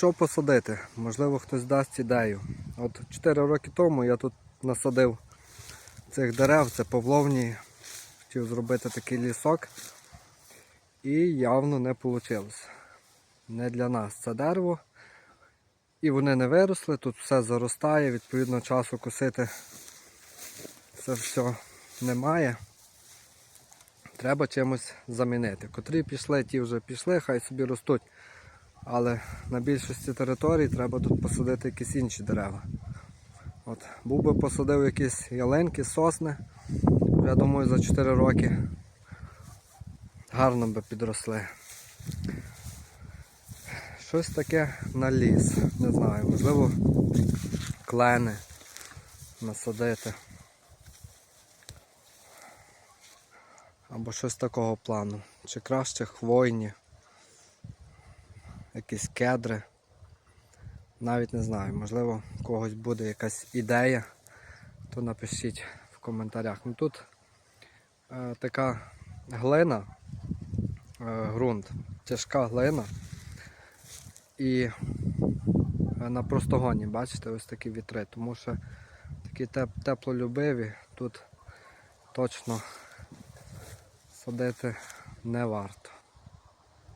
що посадити? Можливо, хтось дасть ідею. От 4 роки тому я тут насадив цих дерев, це павловні. Хотів зробити такий лісок. І явно не вийшло. Не для нас це дерево. І вони не виросли, тут все заростає, відповідно часу косити це все немає. Треба чимось замінити. Котрі пішли, ті вже пішли, хай собі ростуть. Але на більшості територій треба тут посадити якісь інші дерева. От, був би посадив якісь ялинки, сосни. Я думаю, за 4 роки гарно би підросли. Щось таке на ліс. Не знаю, можливо, клени насадити. Або щось такого плану. Чи краще хвойні, якісь кедри. Навіть не знаю, можливо, у когось буде якась ідея, то напишіть в коментарях. Ну тут е, така глина, е, ґрунт, тяжка глина. І е, на простогоні, бачите, ось такі вітри, тому що такі теп- теплолюбиві тут точно садити не варто.